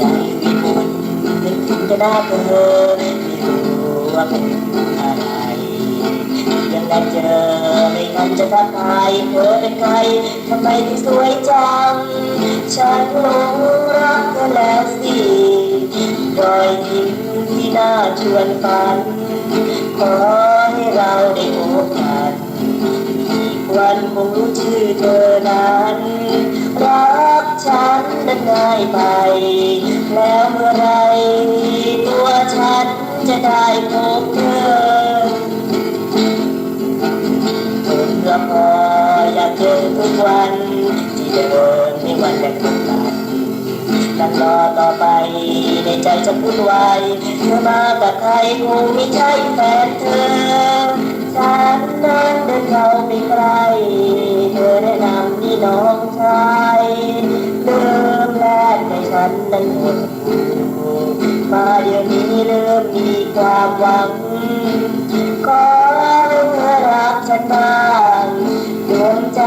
ใจวิบุญนึกถึงจะหน้าเธอไม่รู้ว่าเป็นอะไรยังไงเจอไม่ทันจะทักทายเธอเป็นใครทำไมถึงสวยจัง ฉันหลงรักเธอแล้วสิรอยยิ้มที่น่าชวนฝัน ขอให้เราได้พบกันอีกวันคงรู้ชื่อเธอนั้นรักฉันนั้นง่ายไป จะได้พบเธอเธอพออยากเจอทุกวัน ที่จะเดินในวันแรกของกันกันรอต่อไปในใจจะพูดไวเธอมากับใครคงไม่ใช่แฟนเธอฉันนั้นเดินเข้าไปใกล้เธอแนะนำนี่น้องชายเริ่มแรกในฉันนั้นหมด มีความหวังขอให้รักฉันบ้าดวงใจ